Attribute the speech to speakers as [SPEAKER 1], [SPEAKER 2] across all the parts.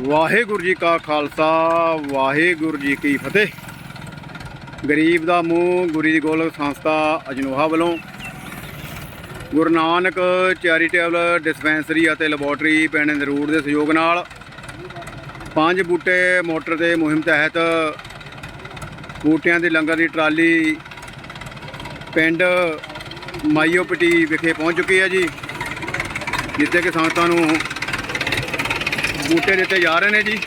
[SPEAKER 1] ਵਾਹਿਗੁਰੂ ਜੀ ਕਾ ਖਾਲਸਾ, ਵਾਹਿਗੁਰੂ ਜੀ ਕੀ ਫਤਿਹ। ਗਰੀਬ ਦਾ ਮੂੰਹ, ਗੁਰੀ ਦੀ ਗੋਲਕ ਸੰਸਥਾ ਅਜਨੋਹਾ ਵੱਲੋਂ ਗੁਰੂ ਨਾਨਕ ਚੈਰੀਟੇਬਲ ਡਿਸਪੈਂਸਰੀ ਅਤੇ ਲੈਬੋਰਟਰੀ ਪਿੰਡ ਨਰੂੜ ਦੇ ਸਹਿਯੋਗ ਨਾਲ ਪੰਜ ਬੂਟੇ ਮੋਟਰ ਦੇ ਮੁਹਿੰਮ ਤਹਿਤ ਬੂਟਿਆਂ ਦੇ ਲੰਗਰ ਦੀ ਟਰਾਲੀ ਪਿੰਡ ਮਾਈਓਪਟੀ ਵਿਖੇ ਪਹੁੰਚ ਚੁੱਕੀ ਹੈ ਜੀ, ਜਿੱਥੇ ਕਿ ਸੰਗਤਾਂ ਨੂੰ ਬੂਟੇ ਦਿੱਤੇ ਜਾ ਰਹੇ ਨੇ ਜੀ।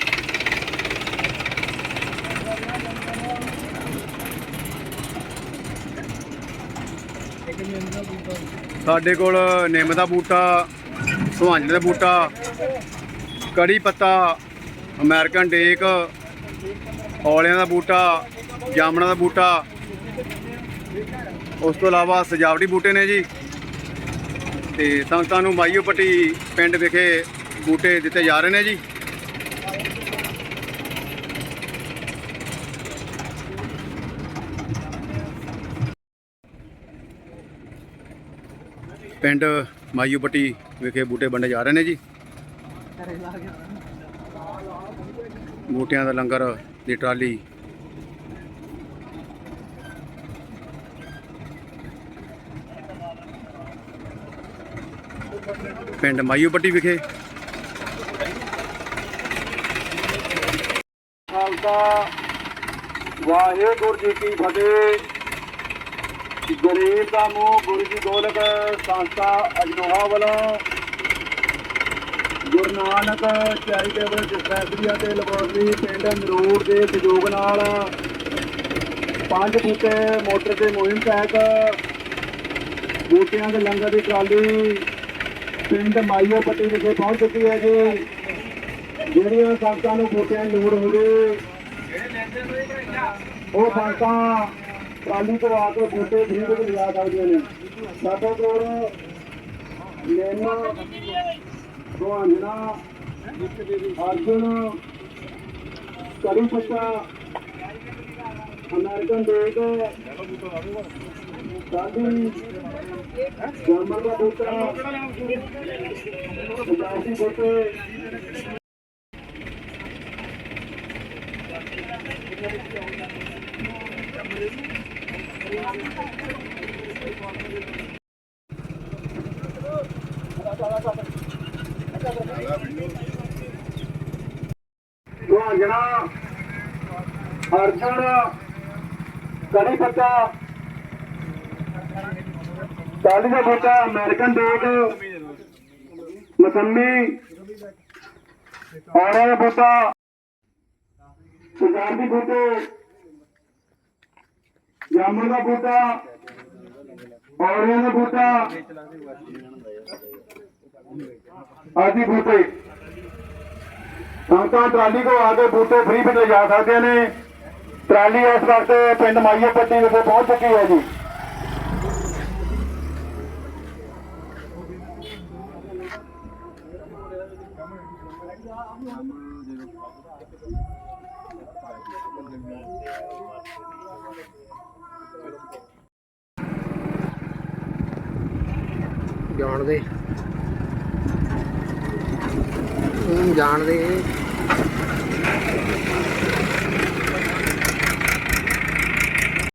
[SPEAKER 1] ਸਾਡੇ ਕੋਲ ਨਿੰਮ ਦਾ ਬੂਟਾ, ਸੁਹਾਂਜਣ ਦਾ ਬੂਟਾ, ਕੜੀ ਪੱਤਾ, ਅਮਰੀਕਨ ਡੇਕ, ਔਲਿਆਂ ਦਾ ਬੂਟਾ, ਜਾਮਣਾ ਦਾ ਬੂਟਾ। ਉਸ ਤੋਂ ਇਲਾਵਾ ਸਜਾਵਟੀ ਬੂਟੇ ਨੇ ਜੀ। ਤੇ ਸੰਗਤਾਂ ਨੂੰ ਮਾਈਓ ਪੱਟੀ ਪਿੰਡ ਵਿਖੇ ਬੂਟੇ ਦਿੱਤੇ ਜਾ ਰਹੇ ਨੇ ਜੀ। ਪਿੰਡ ਮਾਈਓ ਵਿਖੇ ਬੂਟੇ ਵੰਡੇ ਜਾ ਰਹੇ ਨੇ ਜੀ। ਬੂਟਿਆਂ ਦਾ ਲੰਗਰ ਦੀ ਟਰਾਲੀ। ਪਿੰਡ ਮਾਈਓ ਵਿਖੇ ਖਾਲਸਾ ਵਾਹਿਗੁਰੂ ਜੀ ਕੀ ਫਤਿਹ। ਗਰੀਬ ਦਾ ਮੂੰਹ, ਗੁਰੂ ਜੀ ਗੋਲਕ ਸੰਸਥਾ ਅਜਨੋਹਾ ਵੱਲੋਂ ਗੁਰੂ ਨਾਨਕ ਚੈਰੀਟੇਬਲ ਡਿਸਪੈਂਸਰੀ ਅਤੇ ਲੈਬੋਰਟਰੀ ਪਿੰਡ ਨਰੂੜ ਦੇ ਸਹਿਯੋਗ ਨਾਲ ਪੰਜ ਬੂਟੇ, ਮੋਟਰ ਤੇ ਮੁਹਿੰਮ ਤਹਿਤ ਬੂਟਿਆਂ ਦੇ ਲੰਗਰ ਦੀ ਟਰਾਲੀ ਪਿੰਡ ਮਾਈਓ ਪੱਟੀ ਵਿਖੇ ਪਹੁੰਚ ਚੁੱਕੀ ਹੈ ਜੀ। ਜਿਹੜੀਆਂ ਸੰਗਤਾਂ ਨੂੰ ਬੂਟਿਆਂ ਦੀ ਲੋੜ ਹੋਵੇ ਉਹ ਸੰਗਤਾਂ ਟਰਾਲੀ ਤੋਂ ਆ ਕੇ ਬੂਟੇ ਫ੍ਰੀ ਵਿੱਚ ਲਿਆ ਸਕਦੀਆਂ ਨੇ। ਸਾਡੇ ਕੋਲ ਲੈਣਾ ਸੁਹਾਣਾ ਅਰਜੁਨ ਕੜੀ ਪੱਤਾ ਅਮਰੀਕਨ ਡੇਕ ਸਾਡੀ ਜਾਮਰ ਦਾ ਬੂਟਾ ਪੰਜਾਬੀ ਬੂਟੇ ਸੁਹਾਣਾ ਅਰਜੁਨ ਕੜੀ ਪੱਤਾ ਕਾਲੀ ਦਾ ਬੂਟਾ ਅਮਰੀਕਨ ਡੋਟ ਮਸੰਮੀ ਔਰਾ ਦਾ ਬੂਟਾ। ਪੰਜਾਬੀ ਬੂਟੇ ਜਾਮਣ ਦਾ ਬੂਟਾ ਔਰਿਆਂ ਦਾ ਬੂਟਾ ਆਦਿ ਬੂਟੇ ਸੰਗਤਾਂ ਟਰਾਲੀ ਕੋ ਆ ਕੇ ਬੂਟੇ ਫ੍ਰੀ ਵਿੱਚ ਲੈ ਜਾ ਸਕਦੇ ਨੇ। ਟਰਾਲੀ ਇਸ ਵਕਤ ਪਿੰਡ ਮਾਈਏ ਪੱਟੀ ਵਿਖੇ ਪਹੁੰਚ ਚੁੱਕੀ ਹੈ ਜੀ।
[SPEAKER 2] ਜਾਣਦੇ। ਤੂੰ ਜਾਣਦੇ।